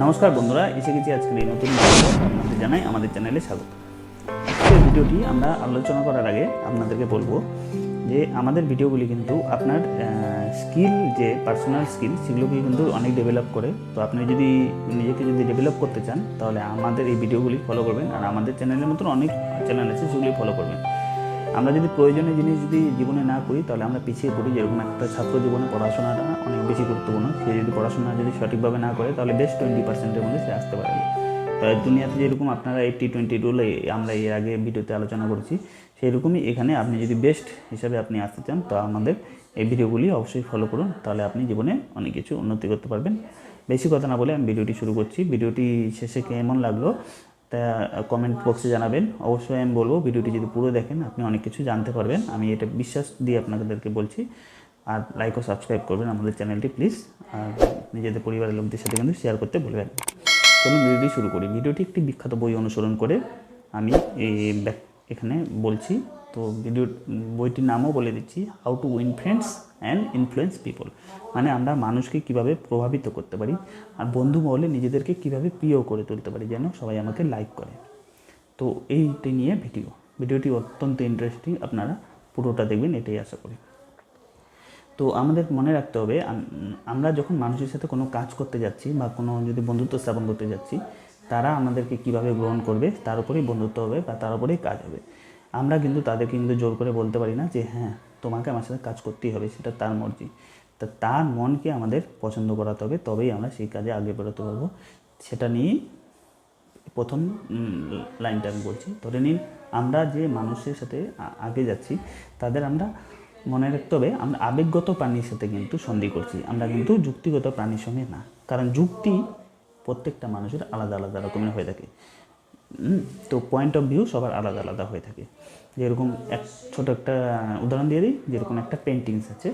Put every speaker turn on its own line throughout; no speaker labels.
নমস্কার বন্ধুরা, এসে গেছি আজকের এই নতুন ভিডিও আপনাদের জানাই আমাদের চ্যানেলে স্বাগত। আজকের ভিডিওটি আমরা আলোচনা করার আগে আপনাদেরকে বলব যে আমাদের ভিডিওগুলি কিন্তু আপনার স্কিল যে পার্সোনাল স্কিল সেগুলোকে কিন্তু অনেক ডেভেলপ করে। তো আপনি যদি নিজেকে যদি ডেভেলপ করতে চান, তাহলে আমাদের এই ভিডিওগুলি ফলো করবেন। আর আমাদের চ্যানেলের মতন অনেক চ্যানেল আছে, সেগুলি ফলো করবেন। আমরা যদি প্রয়োজনীয় জিনিস যদি জীবনে না করি, তাহলে আমরা পিছিয়ে পড়ি। যেরকম একটা ছাত্র জীবনে পড়াশোনাটা অনেক বেশি গুরুত্বপূর্ণ। সে যদি পড়াশোনা যদি সঠিকভাবে না করে, তাহলে বেশ টোয়েন্টি পার্সেন্টের মধ্যে সে আসতে পারে। না। তো এই দুনিয়াতে যেরকম আপনারা এইটটি টোয়েন্টি রুলে আমরা এর আগে ভিডিওতে আলোচনা করেছি সেই রকমই এখানে আপনি যদি বেস্ট হিসাবে আপনি আসতে চান, তো আমাদের এই ভিডিওগুলি অবশ্যই ফলো করুন। তাহলে আপনি জীবনে অনেক কিছু উন্নতি করতে পারবেন। বেশি কথা না বলে আমি ভিডিওটি শুরু করছি। ভিডিওটি শেষে কেমন লাগল? তা কমেন্ট বক্সে জানাবেন। অবশ্যই আমি বলব, ভিডিওটি যদি পুরো দেখেন, আপনি অনেক কিছু জানতে পারবেন। আমি এটা বিশ্বাস দিয়ে আপনাদেরকে বলছি। আর লাইক ও সাবস্ক্রাইব করবেন আমাদের চ্যানেলটি প্লিজ আর নিজেদের পরিবারের লোকদের সাথে কিন্তু শেয়ার করতে ভুলবেন চলুন ভিডিওটি শুরু করি। ভিডিওটি একটি বিখ্যাত বই অনুসরণ করে আমি এখানে বলছি। তো ভিডিও বইটির নামও বলে দিচ্ছি how to win friends and influence people মানে আমরা মানুষকে কীভাবে প্রভাবিত করতে পারি, আর বন্ধু মহলে নিজেদেরকে কীভাবে প্রিয় করে তুলতে পারি, যেন সবাই আমাকে লাইক করে। তো এইটি নিয়ে ভিডিও ভিডিওটি অত্যন্ত ইন্টারেস্টিং আপনারা পুরোটা দেখবেন, এটাই আশা করি। তো আমাদের মনে রাখতে হবে আমরা যখন মানুষের সাথে কোনো কাজ করতে যাচ্ছি, বা কোনো যদি বন্ধুত্ব স্থাপন করতে যাচ্ছি, তারা আমাদেরকে কীভাবে গ্রহণ করবে, তার উপরেই বন্ধুত্ব হবে, বা তার উপরেই কাজ হবে। আমরা কিন্তু তাদেরকে কিন্তু জোর করে বলতে পারি না যে হ্যাঁ তোমাকে আমার সাথে কাজ করতেই হবে, সেটা তার মর্জি। তা তার মনকে আমাদের পছন্দ করাতে হবে, তবেই আমরা সেই কাজে আগে বেরোতে পারব। সেটা নিয়েই প্রথম লাইনটা আমি বলছি। ধরে নিন, আমরা যে মানুষের সাথে আগে যাচ্ছি, তাদের আমরা মনে রাখতে হবে, আমরা আবেগগত প্রাণীর সাথে কিন্তু সন্ধি করছি। আমরা কিন্তু যুক্তিগত প্রাণীর সঙ্গে না। কারণ যুক্তি প্রত্যেকটা মানুষের আলাদা আলাদা রকমের হয়ে থাকে। তো পয়েন্ট অফ ভিউ সবার আলাদা আলাদা হয়ে থাকে। যেরকম এক, ছোট একটা উদাহরণ দিয়ে দিই। যেরকম একটা পেন্টিংস আছে।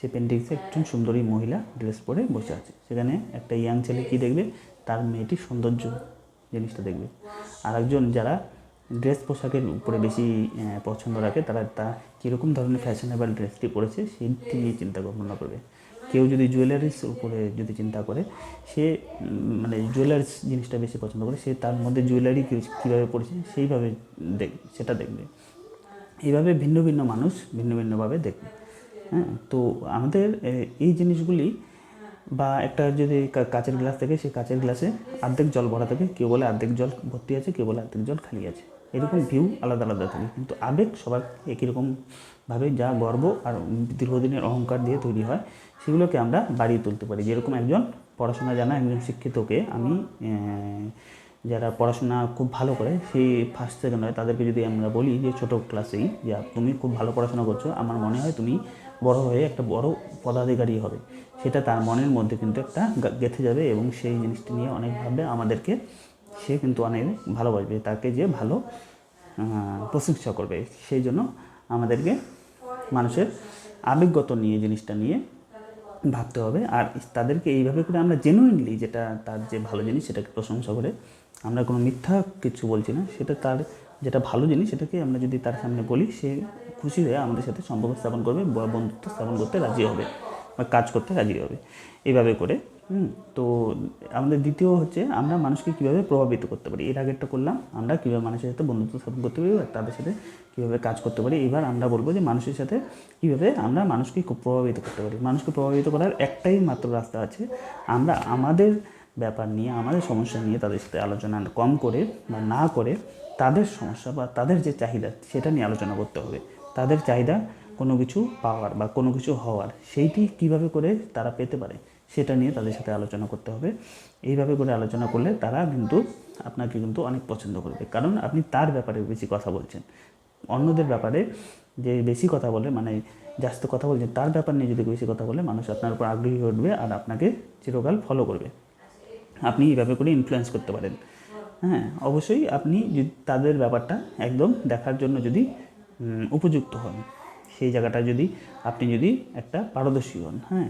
সেই পেন্টিংসে একজন সুন্দরী মহিলা ড্রেস পরে বসে আছে। সেখানে একটা ইয়াং ছেলে কী দেখবে? তার মেয়েটির সৌন্দর্য জিনিসটা দেখবে। আর একজন যারা ড্রেস পোশাকের উপরে বেশি পছন্দ রাখে, তারা তা কীরকম ধরনের ফ্যাশনেবল ড্রেসটি পরেছে সেইটি নিয়ে চিন্তা ভাবনা করবে। কেউ যদি জুয়েলারিস উপরে যদি চিন্তা করে, সে মানে জুয়েলারিস জিনিসটা বেশি পছন্দ করে, সে তার মধ্যে জুয়েলারি কীভাবে পড়েছে সেইভাবে দেখ, সেটা দেখবে। এইভাবে ভিন্ন ভিন্ন মানুষ ভিন্ন ভিন্নভাবে দেখবে। হ্যাঁ তো আমাদের এই জিনিসগুলি বা একটা যদি কাচের গ্লাস থাকে, সেই কাচের গ্লাসে অর্ধেক জল ভরা থাকে, কেউ বলে অর্ধেক জল ভর্তি আছে, কেউ বলে অর্ধেক জল খালি আছে। এরকম ভিউ আলাদা আলাদা থাকে, কিন্তু আবেগ সবার একই রকমভাবে যা গর্ব আর দীর্ঘদিনের অহংকার দিয়ে তৈরি হয়, সেগুলোকে আমরা বাড়িয়ে তুলতে পারি। যেরকম একজন পড়াশোনা জানা, একজন শিক্ষিতকে আমি যারা পড়াশোনা খুব ভালো করে, সেই ফার্স্ট সেকেন্ড হয় তাদেরকে যদি আমরা বলি যে ছোটো ক্লাসেই যে তুমি খুব ভালো পড়াশোনা করছ, আমার মনে হয় তুমি বড় হয়ে একটা বড় পদাধিকারী হবে। সেটা তার মনের মধ্যে কিন্তু একটা গেঁথে যাবে এবং সেই জিনিসটি নিয়ে অনেকভাবে আমাদেরকে সে কিন্তু অনেক ভালোবাসবে, তাকে যে ভালো প্রশংসা করবে। সেই জন্য আমাদেরকে মানুষের আবেগগত নিয়ে জিনিসটা নিয়ে ভাবতে হবে। আর তাদেরকে এইভাবে করে আমরা জেনুইনলি যেটা তার যে ভালো জিনিস সেটাকে প্রশংসা করে আমরা কোনো মিথ্যা কিছু বলছি না, সেটা তার যেটা ভালো জিনিস সেটাকে আমরা যদি তার সামনে বলি, সে খুশি হয়ে আমাদের সাথে সম্পর্ক স্থাপন করবে বন্ধুত্ব স্থাপন করতে রাজি হবে বা কাজ করতে রাজি হবে। এইভাবে করে হুম, তো আমাদের দ্বিতীয় হচ্ছে আমরা মানুষকে কীভাবে প্রভাবিত করতে পারি? এর আগেরটা করলাম আমরা কীভাবে মানুষের সাথে বন্ধুত্ব স্থাপন করতে পারি তাদের সাথে কীভাবে কাজ করতে পারি? এবার আমরা বলব যে মানুষের সাথে কীভাবে আমরা মানুষকে খুব প্রভাবিত করতে পারি। মানুষকে প্রভাবিত করার একটাই মাত্র রাস্তা আছে আমরা আমাদের ব্যাপার নিয়ে আমাদের সমস্যা নিয়ে তাদের সাথে আলোচনা কম করে বা না করে তাদের সমস্যা বা তাদের যে চাহিদা সেটা নিয়ে আলোচনা করতে হবে। তাদের চাহিদা কোনো কিছু পাওয়ার বা কোনো কিছু হওয়ার সেইটি কীভাবে করে তারা পেতে পারে? সেটা নিয়ে তাদের সাথে আলোচনা করতে হবে। এইভাবে করে আলোচনা করলে তারা কিন্তু আপনাকে কিন্তু অনেক পছন্দ করবে। কারণ আপনি তার ব্যাপারে বেশি কথা বলছেন। অন্যদের ব্যাপারে যে বেশি কথা বলে মানে জাস্ত কথা বলছেন তার ব্যাপার নিয়ে যদি বেশি কথা বলে, মানুষ আপনার উপর আগ্রহী উঠবে আর আপনাকে চিরকাল ফলো করবে। আপনি এইভাবে করে ইনফ্লুয়েন্স করতে পারেন। হ্যাঁ অবশ্যই আপনি যদি তাদের ব্যাপারটা একদম দেখার জন্য যদি উপযুক্ত হন, সেই জায়গাটা যদি আপনি যদি একটা পারদর্শী হন। হ্যাঁ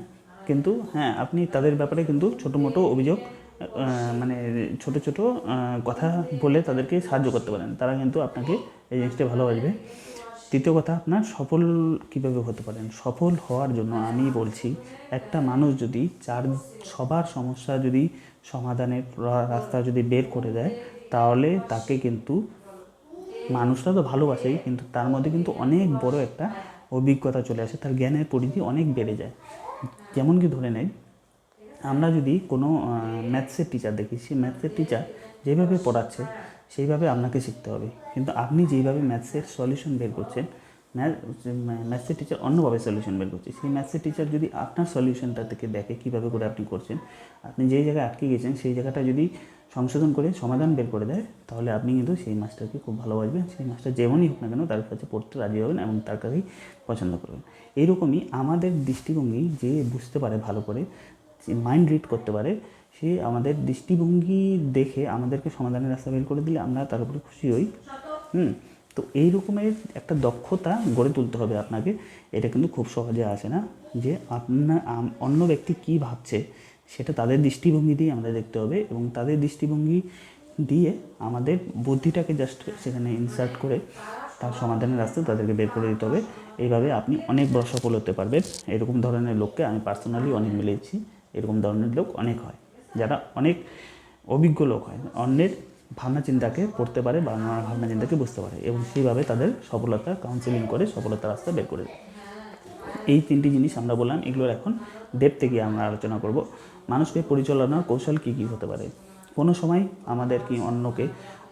কিন্তু হ্যাঁ আপনি তাদের ব্যাপারে কিন্তু ছোটো মোটো অভিযোগ মানে ছোট ছোট কথা বলে তাদেরকে সাহায্য করতে পারেন। তারা কিন্তু আপনাকে এই জিনিসটা ভালোবাসবে। তৃতীয় কথা, আপনার সফল কীভাবে হতে পারেন? সফল হওয়ার জন্য আমি বলছি, একটা মানুষ যদি চার, সবার সমস্যা যদি সমাধানের রাস্তা যদি বের করে দেয়, তাহলে তাকে কিন্তু মানুষটা তো ভালোবাসেই, কিন্তু তার মধ্যে কিন্তু অনেক বড় একটা অভিজ্ঞতা চলে আসে। তার জ্ঞানের পরিধি অনেক বেড়ে যায়। যেমন কি ধরে নেই, আমরা যদি কোনো ম্যাথসের টিচার দেখি, সেই ম্যাথসের টিচার যেভাবে পড়াচ্ছে, সেইভাবে আপনাকে শিখতে হবে। কিন্তু আপনি যেইভাবে ম্যাথসের সলিউশন বের করছেন ম্যাথসের টিচার অন্যভাবে সলিউশন বের করছে। সেই ম্যাথসের টিচার যদি আপনার সলিউশনটা থেকে দেখে কীভাবে করে আপনি করছেন, আপনি যেই জায়গায় আটকে গেছেন, সেই জায়গাটা যদি সংশোধন করে, সমাধান বের করে দেয়, তাহলে আপনি কিন্তু সেই মাস্টারকে খুব ভালোবাসবেন সেই মাস্টার যেমনই হোক না কেন, তার কাছে পড়তে রাজি হবেন এবং তার কাছেই পছন্দ করবেন। এইরকমই আমাদের দৃষ্টিভঙ্গি যে বুঝতে পারে ভালো করে, যে মাইন্ড রিড করতে পারে, সে আমাদের দৃষ্টিভঙ্গি দেখে আমাদেরকে সমাধানের রাস্তা বের করে দিলে আমরা তার উপরে খুশি হই। হুম। তো এই রকমের একটা দক্ষতা গড়ে তুলতে হবে আপনাকে। এটা কিন্তু খুব সহজে আসে না যে আপনার অন্য ব্যক্তি কী ভাবছে সেটা তাদের দৃষ্টিভঙ্গি দিয়ে আমাদের দেখতে হবে এবং তাদের দৃষ্টিভঙ্গি দিয়ে আমাদের বুদ্ধিটাকে জাস্ট সেখানে ইনসার্ট করে তার সমাধানের রাস্তা তাদেরকে বের করে দিতে হবে। এইভাবে আপনি অনেক বড় সফল হতে পারবেন। এরকম ধরনের লোককে আমি পার্সোনালি অনেক মিলেছি। এরকম ধরনের লোক অনেক হয়। যারা অনেক অভিজ্ঞ লোক হয়। অন্যের ভাবনা চিন্তাকে পড়তে পারে বা নানা ভাবনা চিন্তাকে বুঝতে পারে এবং সেইভাবে তাদের সফলতা কাউন্সেলিং করে সফলতার রাস্তা বের করে এই তিনটি জিনিস আমরা বললাম, এগুলোর এখন ডেপ গিয়ে আমরা আলোচনা করব। মানুষকে পরিচালনার কৌশল কী কী হতে পারে? কোনো সময় আমাদের কি অন্যকে,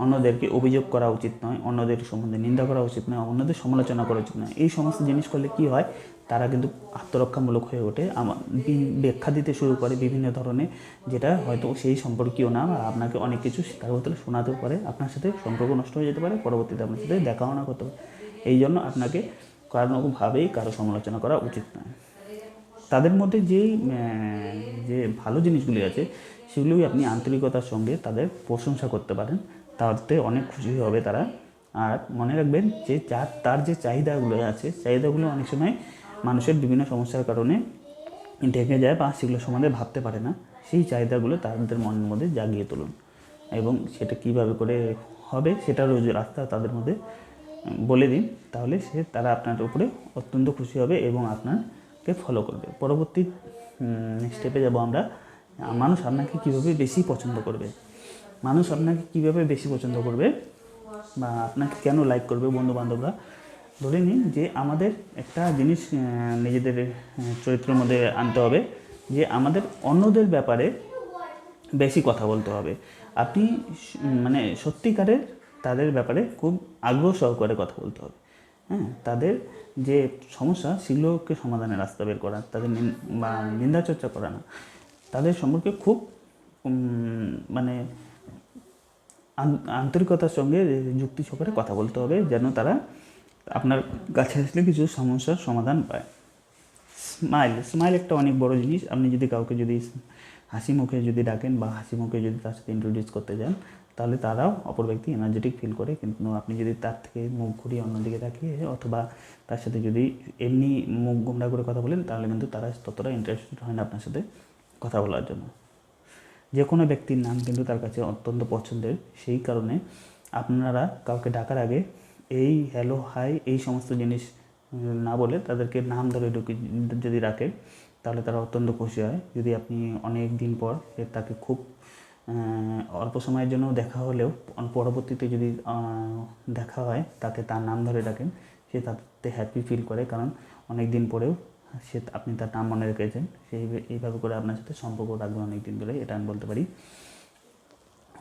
অন্যদেরকে অভিযোগ করা উচিত নয়, অন্যদের সম্বন্ধে নিন্দা করা উচিত নয়, অন্যদের সমালোচনা করা উচিত নয়। এই সমস্ত জিনিস করলে কি হয়? তারা কিন্তু আত্মরক্ষামূলক হয়ে ওঠে। ব্যাখ্যা দিতে শুরু করে বিভিন্ন ধরনের, যেটা হয়তো সেই সম্পর্কীয় না বা আপনাকে অনেক কিছু তার বদলে শোনাতেও পারে। আপনার সাথে সম্পর্ক নষ্ট হয়ে যেতে পারে, পরবর্তীতে আপনার সাথে দেখাও না করতে পারে। এই জন্য আপনাকে কারণভাবেই কারও সমালোচনা করা উচিত নয়। তাদের মধ্যে যেই যে ভালো জিনিসগুলি আছে সেগুলোই আপনি আন্তরিকতার সঙ্গে তাদের প্রশংসা করতে পারেন। তাতে অনেক খুশি হবে তারা। আর মনে রাখবেন যে যার তার যে চাহিদাগুলো আছে, চাহিদাগুলো অনেক সময় মানুষের বিভিন্ন সমস্যার কারণে ঢেকে যায় বা সেগুলো সম্বন্ধে ভাবতে পারে না। সেই চাহিদাগুলো তাদের মনের মধ্যে জাগিয়ে তুলুন। এবং সেটা কীভাবে করে হবে সেটারও যে রাস্তা তাদের মধ্যে বলে দিন। তাহলে সে, তারা আপনার উপরে অত্যন্ত খুশি হবে এবং আপনাকে ফলো করবে। পরবর্তী স্টেপে যাব আমরা। মানুষ আপনাকে কীভাবে বেশি পছন্দ করবে? মানুষ আপনাকে কীভাবে বেশি পছন্দ করবে? বা আপনাকে কেন লাইক করবে বন্ধু বান্ধবরা ধরে নিন যে আমাদের একটা জিনিস নিজেদের চরিত্রের মধ্যে আনতে হবে যে আমাদের অন্যদের ব্যাপারে বেশি কথা বলতে হবে। আপনি মানে সত্যিকারের তাদের ব্যাপারে খুব আগ্রহ সহকারে কথা বলতে হবে। হ্যাঁ তাদের যে সমস্যা সেগুলোকে সমাধানের রাস্তা বের করা, তাদের বা নিন্দা চর্চা করা না তাদের সম্পর্কে খুব মানে আন্তরিকতার সঙ্গে যুক্তি সহকারে কথা বলতে হবে যেন তারা আপনার কাছে আসলে কিছু সমস্যার সমাধান পায়। স্মাইল স্মাইল একটা অনেক বড় জিনিস। আপনি যদি কাউকে যদি হাসি মুখে যদি ডাকেন বা হাসি মুখে যদি তার সাথে ইন্ট্রোডিউস করতে যান, তাহলে তারাও অপর ব্যক্তি এনার্জেটিক ফিল করে। কিন্তু আপনি যদি তার থেকে মুখ ঘুরিয়ে অন্যদিকে তাকিয়ে অথবা তার সাথে যদি এমনি মুখ গুমরা করে কথা বলেন, তাহলে কিন্তু তারা ততটা ইন্টারেস্টেড হয় না আপনার সাথে। কথা বলার জন্য। যে কোনো ব্যক্তির নাম কিন্তু তার কাছে অত্যন্ত পছন্দের। সেই কারণে আপনারা কাউকে ডাকার আগে এই হ্যালো হাই এই সমস্ত জিনিস না বলে তাদেরকে নাম ধরে ঢুকি, যদি রাখেন তাহলে তারা অত্যন্ত খুশি হয়। যদি আপনি অনেক দিন পর তাকে খুব অল্প সময়ের জন্য দেখা হলেও, পরবর্তীতে যদি দেখা হয়, তাকে তার নাম ধরে ডাকেন, সে তাতে হ্যাপি ফিল করে। কারণ অনেক দিন পরেও সে আপনি তার নাম মনে রেখেছেন সেই এইভাবে করে আপনার সাথে সম্পর্ক রাখবে অনেক দিন ধরে, এটা আমি বলতে পারি।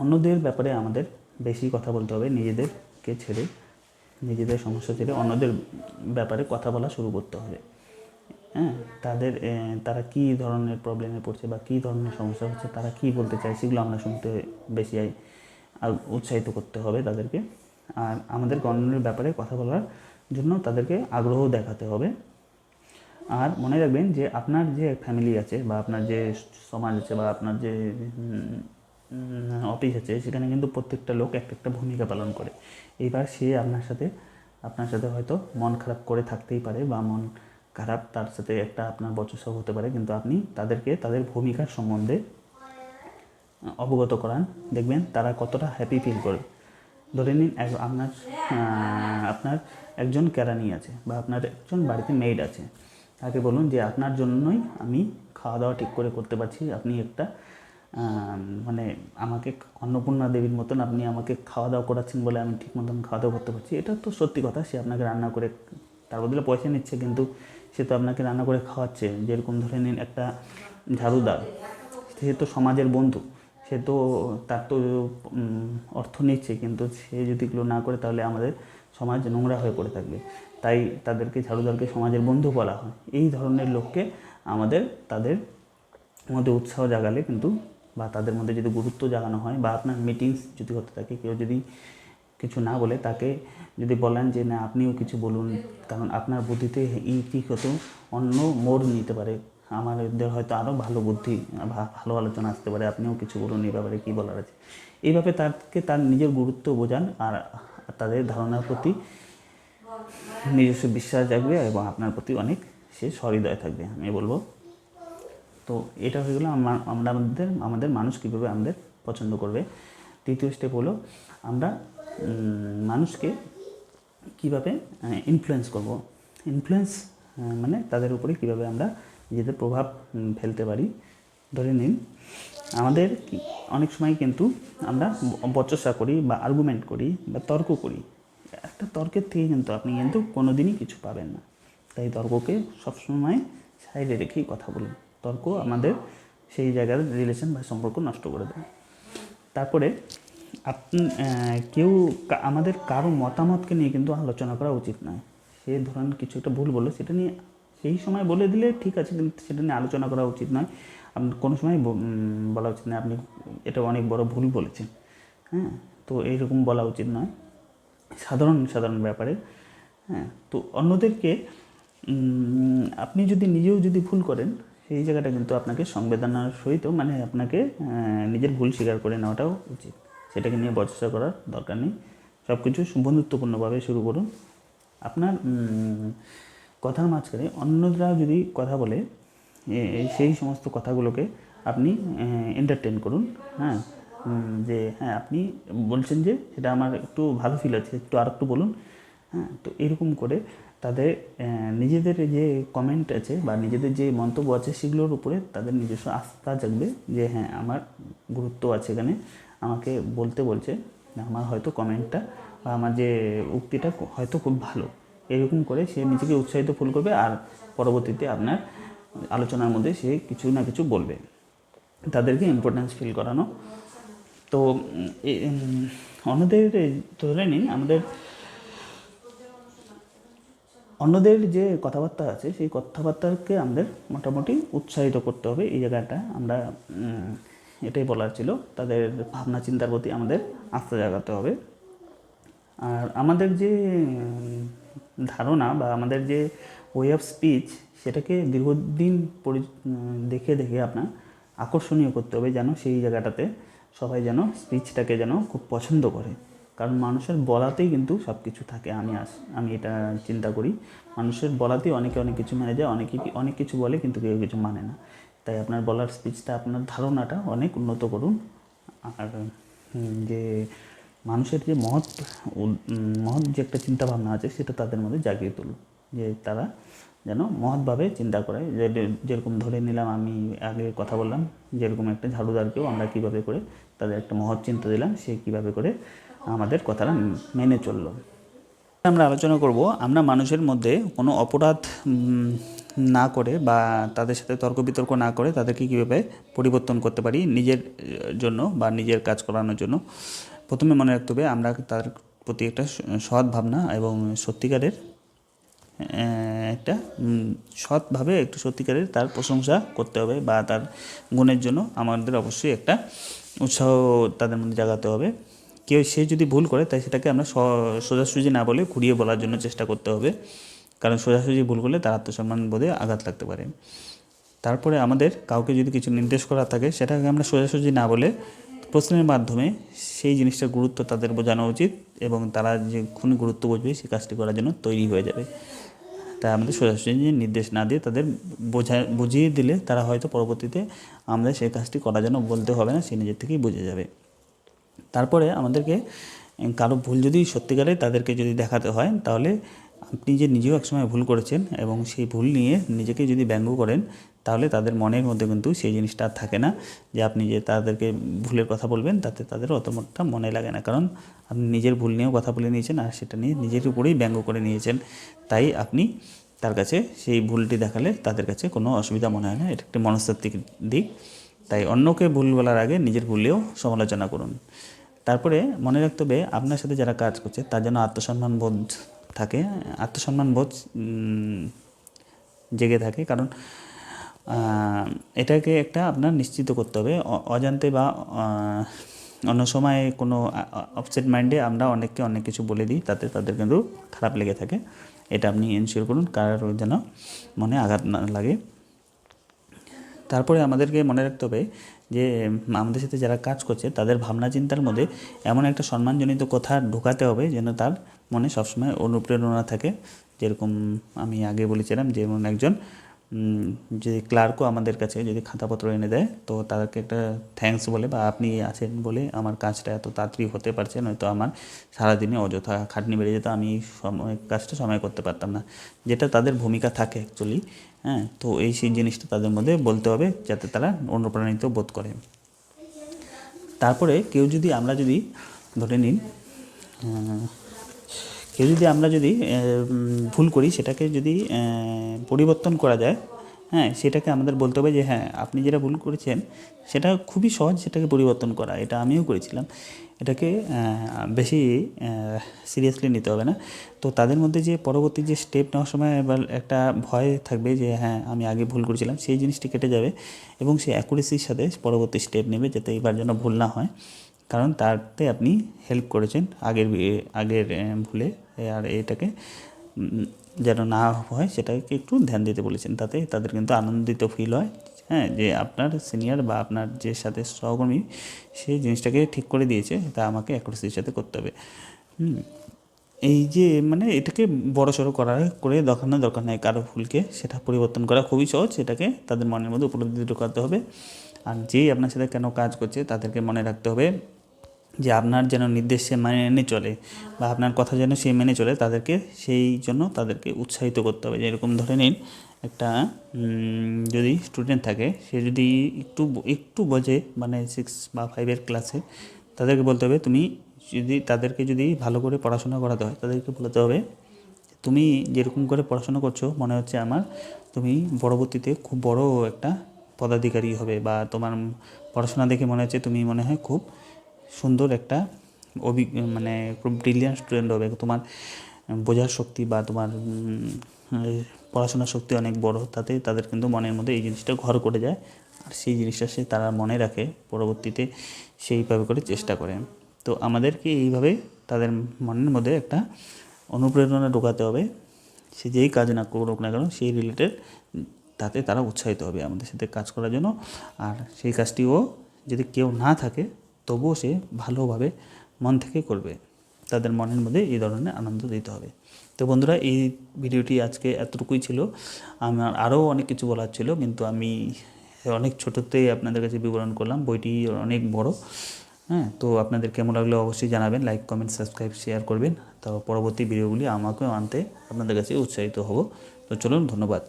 অন্যদের ব্যাপারে আমাদের বেশি কথা বলতে হবে, নিজেদেরকে ছেড়ে, নিজেদের সমস্যা ছেড়ে অন্যদের ব্যাপারে কথা বলা শুরু করতে হবে। হ্যাঁ তাদের তারা কী ধরনের প্রবলেমে পড়ছে বা কী ধরনের সমস্যা হচ্ছে, তারা কী বলতে চায় সেগুলো আমরা শুনতে বেশি উৎসাহিত করতে হবে তাদেরকে। আর আমাদের অন্যের ব্যাপারে কথা বলার জন্য তাদেরকে আগ্রহ দেখাতে হবে। আর মনে রাখবেন যে আপনার যে ফ্যামিলি আছে বা আপনার যে সমাজ আছে বা আপনার যে অফিস আছে, সেখানে কিন্তু প্রত্যেকটা লোক একটা একটা ভূমিকা পালন করে। এইবার সে আপনার সাথে আপনার সাথে হয়তো মন খারাপ করে থাকতেই পারে বা মন খারাপ তার সাথে একটা আপনার বচসা হতে পারে, কিন্তু আপনি তাদেরকে তাদের ভূমিকার সম্বন্ধে অবগত করান। দেখবেন তারা কতটা হ্যাপি ফিল করে। ধরে নিন এক- আপনার আপনার একজন কেরানি আছে বা আপনার একজন বাড়িতে মেড আছে। তাকে বলুন যে আপনার জন্যই আমি খাওয়া দাওয়া ঠিক করে করতে পারছি। আপনি একটা মানে আমাকে অন্নপূর্ণা দেবীর মতন আপনি আমাকে খাওয়া দাওয়া করাচ্ছেন বলে আমি ঠিক মতন খাওয়া দাওয়া করতে পারছি। এটা তো সত্যি কথা, সে আপনাকে রান্না করে, তার বদলে পয়সা নিচ্ছে কিন্তু সে তো আপনাকে রান্না করে খাওয়াচ্ছে। যেরকম ধরে নিন একটা ঝাড়ুদার সে তো সমাজের বন্ধু, সে তো তার তো অর্থ নিচ্ছে, কিন্তু সে যদি এগুলো না করে তাহলে আমাদের সমাজ নোংরা হয়ে পড়ে থাকবে। তাই তাদেরকে ঝাড়ুদারকে সমাজের বন্ধু বলা হয়। এই ধরনের লোককে আমাদের তাদের মধ্যে উৎসাহ জাগালে কিন্তু বা তাদের মধ্যে যদি গুরুত্ব জাগানো হয় বা আপনার মিটিংস যদি হতে থাকে, কেউ যদি কিছু না বলে তাকে যদি বলেন যে, না, আপনিও কিছু বলুন। কারণ আপনার বুদ্ধিতে এই ঠিক হতো অন্য মোড় নিতে পারে। আমাদের হয়তো আরও ভালো বুদ্ধি ভালো আলোচনা আসতে পারে, আপনিও কিছু বলুন এই ব্যাপারে কী বলার আছে? এইভাবে তাকে তার নিজের গুরুত্ব বোঝান আর তাদের ধারণার প্রতি নিজস্ব বিশ্বাস জাগবে এবং আপনার প্রতি অনেক সে সহৃদয় থাকবে, আমি বলব। তো এটা হয়ে গেলো আমরা আমাদের আমাদের মানুষ কীভাবে আমাদের পছন্দ করবে। তৃতীয় স্টেপ হলো আমরা মানুষকে কীভাবে ইনফ্লুয়েন্স করব। ইনফ্লুয়েন্স মানে তাদের উপরে কীভাবে আমরা নিজেদের প্রভাব ফেলতে পারি। ধরে নিন, আমাদের অনেক সময় কিন্তু আমরা বচসা করি বা আর্গুমেন্ট করি বা তর্ক করি। একটা তর্কের থেকে কিন্তু আপনি কিন্তু কোনো দিনই কিছু পাবেন না। তাই তর্ককে সবসময় সাইডে রেখেই কথা বলুন। তর্ক আমাদের সেই জায়গার রিলেশন বা সম্পর্ক নষ্ট করে দেয়। তারপরে আপনি কেউ আমাদের কারও মতামতকে নিয়ে কিন্তু আলোচনা করা উচিত নয়। সে ধরেন কিছু একটা ভুল বলল, সেটা নিয়ে সেই সময় বলে দিলে ঠিক আছে, কিন্তু সেটা নিয়ে আলোচনা করা উচিত নয়। আপনি কোনো সময় বলা উচিত নয়, আপনি এটা অনেক বড় ভুল বলেছেন। হ্যাঁ তো এইরকম বলা উচিত নয়। সাধারণ সাধারণ ব্যাপারে। হ্যাঁ তো অন্যদেরকে আপনি যদি নিজেও যদি ভুল করেন, সেই জায়গাটা কিন্তু আপনাকে সংবেদনার সহিত মানে আপনাকে নিজের ভুল স্বীকার করে নেওয়াটাও উচিত। সেটাকে নিয়ে বচসা করার দরকার নেই। সব কিছু বন্ধুত্বপূর্ণভাবে শুরু করুন। আপনার কথার মাঝখানে অন্যরা যদি কথা বলে সেই সমস্ত কথাগুলোকে আপনি এন্টারটেন করুন। হ্যাঁ যে হ্যাঁ আপনি বলছেন যে, সেটা আমার একটু ভালো ফিল হচ্ছে একটু আর একটু বলুন। হ্যাঁ তো এরকম করে তাদের নিজেদের যে কমেন্ট আছে বা নিজেদের যে মন্তব্য আছে, সেগুলোর উপরে তাদের নিজস্ব আস্থা জাগবে যে হ্যাঁ আমার গুরুত্ব আছে এখানে। আমাকে বলতে বলছে আমার হয়তো কমেন্টটা বা আমার যে উক্তিটা হয়তো খুব ভালো। এরকম করে সে নিজেকে উৎসাহিত ফুল করবে আর পরবর্তীতে আপনার আলোচনার মধ্যে সে কিছু না কিছু বলবে। তাদেরকে ইম্পর্টেন্স ফিল করানো তো অন্যদের ধরে নিন আমাদের অন্যদের যে কথাবার্তা আছে, সেই কথাবার্তাকে আমাদের মোটামুটি উৎসাহিত করতে হবে, এই জায়গাটা আমরা এটাই বলার ছিল। তাদের ভাবনা, চিন্তার প্রতি আমাদের আস্থা জাগাতে হবে। আর আমাদের যে ধারণা বা আমাদের যে ওয়ে অফ স্পিচ সেটাকে দীর্ঘদিন পরি দেখে দেখে আপনার আকর্ষণীয় করতে হবে যেন সেই জায়গাটাতে। সবাই যেন স্পিচটাকে যেন খুব পছন্দ করে। কারণ মানুষের বলাতেই কিন্তু সব কিছু থাকে, আমি আস, আমি এটা চিন্তা করি। মানুষের বলাতেই অনেকে অনেক কিছু মেনে যায়, অনেকে অনেক কিছু বলে কিন্তু কেউ কিছু মানে না। তাই আপনার বলার স্পিচটা, আপনার ধারণাটা অনেক উন্নত করুন। আর যে মানুষের যে মহৎ মহৎ যে একটা চিন্তা ভাবনা আছে, সেটা তাদের মধ্যে জাগিয়ে তুলুন। যে তারা যেন মহৎভাবে চিন্তা করে যে যেরকম ধরে নিলাম আমি আগে কথা বললাম, যেরকম একটা ঝাড়ুদারকেও আমরা কীভাবে করে তাদের একটা মহৎ চিন্তা দিলাম, সে কীভাবে করে আমাদের কথাটা মেনে চলল। আমরা আলোচনা করব, আমরা মানুষের মধ্যে কোনো অপরাধ না করে বা তাদের সাথে তর্ক বিতর্ক না করে তাদেরকে কীভাবে পরিবর্তন করতে পারি নিজের, জন্য বা নিজের কাজ করানোর জন্য। প্রথমে মনে রাখতে হবে আমরা তার প্রতি একটা সৎ ভাবনা এবং সত্যিকারের একটা সৎভাবে, একটু সত্যিকারের তার প্রশংসা করতে হবে বা তার গুণের জন্য আমাদের অবশ্যই একটা উৎসাহ তাদের মধ্যে জাগাতে হবে। কেউ, সে যদি ভুল করে, তাই সেটাকে আমরা সোজাসুজি না বলে ঘুরিয়ে বলার জন্য চেষ্টা করতে হবে। কারণ সোজাসুজি ভুল করলে তার আত্মসম্মান বোধে আঘাত লাগতে পারে। তারপরে আমাদের কাউকে যদি কিছু নির্দেশ করা থাকে, সেটাকে আমরা সোজাসুজি না বলে প্রশ্নের মাধ্যমে সেই জিনিসটার গুরুত্ব তাদের বোঝানো উচিত এবং তারা যে খুনি গুরুত্ব বুঝবে সেই কাজটি করার জন্য তৈরি হয়ে যাবে। তাই আমাদের সোজাসুজি নির্দেশ না দিয়ে তাদের বোঝা, বুঝিয়ে দিলে তারা হয়তো পরবর্তীতে আমাদের সেই কাজটি করার জন্য বলতে হবে না, সে নিজের থেকেই বুঝে যাবে। তারপরে আমাদেরকে কারও ভুল যদি সত্যিকারে তাদেরকে যদি দেখাতে হয়, তাহলে আপনি যে নিজেও একসময় ভুল করেছেন এবং সেই ভুল নিয়ে নিজেকে যদি ব্যঙ্গ করেন তাহলে তাদের মনের মধ্যে কিন্তু সেই জিনিসটা আর থাকে না যে আপনি যে তাদেরকে ভুলের কথা বলবেন, তাতে তাদের অতটা মনে লাগে না। কারণ আপনি নিজের ভুল নিয়েও কথা বলে নিয়েছেন আর সেটা নিয়ে নিজের উপরেই ব্যঙ্গ করে নিয়েছেন। তাই আপনি তার কাছে সেই ভুলটি দেখালে তাদের কাছে কোনো অসুবিধা মনে হয় না। এটা একটি মনস্তাত্ত্বিক দিক। তাই অন্যকে ভুল বলার আগে নিজের ভুলেও সমালোচনা করুন। তারপরে মনে রাখতে হবে, আপনার সাথে যারা কাজ করছে, তার জন্য আত্মসম্মান বোধ থাকে। আত্মসম্মান বোধ জেগে থাকে। কারণ এটাকে একটা আপনার নিশ্চিত করতে হবে। অজান্তে বা অন্য সময় কোনো অপসেট মাইন্ডে আমরা অনেককে অনেক কিছু বলে দিই, তাতে তাদের কিন্তু খারাপ লেগে থাকে। এটা আপনি এনশিওর করুন কারোর যেন মনে আঘাত না লাগে। তারপরে আমাদেরকে মনে রাখতে হবে যে, আমাদের সাথে যারা কাজ করছে, তাদের ভাবনা চিন্তার মধ্যে এমন একটা সম্মানজনিত কথা ঢোকাতে হবে যেন তার মনে সবসময় অনুপ্রেরণা থাকে। যেরকম আমি আগে বলেছিলাম, যেমন একজন যে ক্লার্কও আমাদের কাছে যদি খাতাপত্র এনে দেয়, তো তাদেরকে একটা থ্যাঙ্কস বলে বা আপনি আছেন বলে আমার কাজটা এত তাড়াতাড়ি হতে পারছে নয়তো আমার সারাদিনে অযথা খাটনি বেড়ে যেত, আমি সময়, কাজটা সময় করতে পারতাম না। যেটা তাদের ভূমিকা থাকে অ্যাকচুয়ালি হ্যাঁ তো এই সেই জিনিসটা তাদের মধ্যে বলতে হবে যাতে তারা অনুপ্রাণিত বোধ করে। তারপরে কেউ যদি আমরা যদি ধরে নিন কেউ যদি আমরা যদি ভুল করি, সেটাকে যদি পরিবর্তন করা যায় হ্যাঁ সেটাকে আমাদের বলতে হবে যে হ্যাঁ আপনি যেটা ভুল করেছেন, সেটা খুবই সহজ সেটাকে পরিবর্তন করা, এটা আমিও করেছিলাম। এটাকে বেশি সিরিয়াসলি নিতে হবে না। তো তাদের মধ্যে যে পরবর্তী যে স্টেপ নেওয়ার সময় এবার একটা ভয় থাকবে যে হ্যাঁ আমি আগে ভুল করেছিলাম, সেই জিনিসটি কেটে যাবে এবং সে অ্যাকুরেসির সাথে পরবর্তী স্টেপ নেবে, যাতে এবার যেন ভুল না হয়। কারণ তাতে আপনি হেল্প করেছেন আগের আগের ভুলে আর এটাকে যেন না হয় সেটাকে একটু ধ্যান দিতে বলেছেন তাতে তাদের কিন্তু আনন্দিত ফিল হয় হ্যাঁ যে আপনার সিনিয়র বা আপনার যে সাথে সহকর্মী সেই জিনিসটাকে ঠিক করে দিয়েছে, তা আমাকে অ্যাকুরেসির সাথে করতে হবে হুম। এই যে মানে এটাকে বড় সড়ো করার করে দেখানোর দরকার নেই কারও ভুলকে, সেটা পরিবর্তন করা খুবই সহজ, সেটাকে তাদের মনের মধ্যে উপলব্ধি ঢোকাতে হবে আর যেই আপনার সাথে কেন কাজ করছে, তাদেরকে মনে রাখতে হবে যে আপনার যেন নির্দেশ সে মেনে চলে বা আপনার কথা যেন সে মেনে চলে, তাদেরকে সেই জন্য তাদেরকে উৎসাহিত করতে হবে। যেরকম ধরে নিন, একটা যদি স্টুডেন্ট থাকে, সে যদি একটু একটু বোঝে মানে সিক্স বা ফাইভের ক্লাসে তাদেরকে বলতে হবে, তুমি যদি, তাদেরকে যদি ভালো করে পড়াশোনা করাতে হয়, তাদেরকে বলতে হবে, তুমি যেরকম করে পড়াশোনা করছ, মনে হচ্ছে আমার তুমি পরবর্তীতে খুব বড় একটা পদাধিকারী হবে বা তোমার পড়াশোনা দেখে মনে হচ্ছে তুমি মনে হয় খুব সুন্দর একটা অভি মানে ব্রিলিয়ান্ট স্টুডেন্ট হবে। তোমার বোঝার শক্তি বা তোমার পড়াশোনার শক্তি অনেক বড়। তাতে তাদের কিন্তু মনের মধ্যে এই জিনিসটা ঘর করে যায়। আর সেই জিনিসটা সে তারা মনে রাখে, পরবর্তীতে সেইভাবে করে চেষ্টা করে। তো আমাদেরকে এইভাবে তাদের মনের মধ্যে একটা অনুপ্রেরণা ঢোকাতে হবে। সে যেই কাজ না করুক না কেন, সেই রিলেটেড তাতে তারা উৎসাহিত হবে আমাদের সাথে কাজ করার জন্য। আর সেই কাজটিও যদি কেউ না থাকে তবুও সে ভালোভাবে মন থেকে করবে। তাদের মনের মধ্যে এই ধরনের আনন্দ দিতে হবে। তো বন্ধুরা, এই ভিডিওটি আজকে এতটুকুই ছিল। আমার আরও অনেক কিছু বলার ছিল, কিন্তু আমি অনেক ছোটোতেই আপনাদের কাছে বিবরণ করলাম। বইটি অনেক বড়। হ্যাঁ তো আপনাদের কেমন লাগলে অবশ্যই জানাবেন। লাইক কমেন্ট সাবস্ক্রাইব শেয়ার করবেন। তো পরবর্তী ভিডিওগুলি আমাকেও আনতে আপনাদের কাছে উৎসাহিত হব। তো চলুন, ধন্যবাদ।